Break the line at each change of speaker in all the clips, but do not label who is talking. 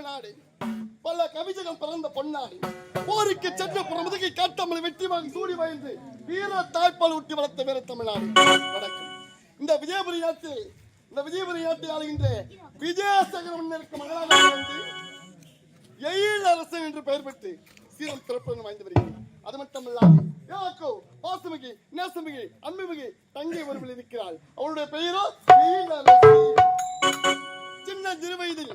தமிழ்நாடு. பல கவிஜகம் பிறந்த பொன்னாடி. போருக்கு சென்ற புறமுதுகி காட்டமல் வெற்றி வாங்கி சூடி வாழ்ந்து வீர தாய்ப்பால் ஊட்டி வளர்த்த வீர தமிழ்நாடு. இந்த விஜயபுரி யாத்திரை இந்த விஜயபுரி யாத்திரை ஆளுகின்ற விஜயசேகரம் இருக்கும் மகளாக வந்து எயில் அரசன் என்று பெயர் பெற்று சீரம் சிறப்பு வாய்ந்து வருகிறது அது மட்டுமல்லாமல் யாக்கோ பாசுமிகி நேசமிகி அன்புமிகி தங்கை ஒருவில் இருக்கிறாள். அவளுடைய பெயரோ சின்ன சிறு வயதில்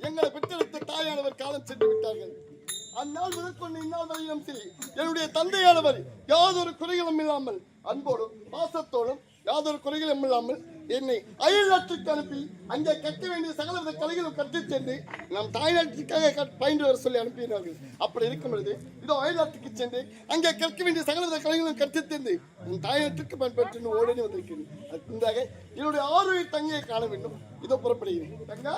எங்களை பெற்றெடுத்த தாயானவர் காலம் சென்று விட்டார்கள். அந்நாள் முதற்கொண்டு இந்நாள் வரையிலும் சரி என்னுடைய தந்தையானவர் யாதொரு குறைகளும் இல்லாமல் அன்போடும் பாசத்தோடும் யாதொரு குறைகளும் இல்லாமல் என்னை அயல்நாட்டுக்கு அனுப்பி அங்கே கற்க வேண்டிய சகலவித கலைகளும் கற்றுச் சென்று நம் தாய்நாட்டிற்காக பயின்று வர சொல்லி அனுப்பினார்கள். அப்படி இருக்கும் பொழுது இதோ அயல்நாட்டுக்கு சென்று அங்கே கற்க வேண்டிய சகலவித கலைகளும் கற்றுத் தந்து நம் தாய்நாட்டுக்கு பயன்பெற்று ஓடனே வந்திருக்கிறேன். அதுக்கு என்னுடைய ஆறு தங்கையை காண வேண்டும். இதோ புறப்படுகிறேன். தங்கா!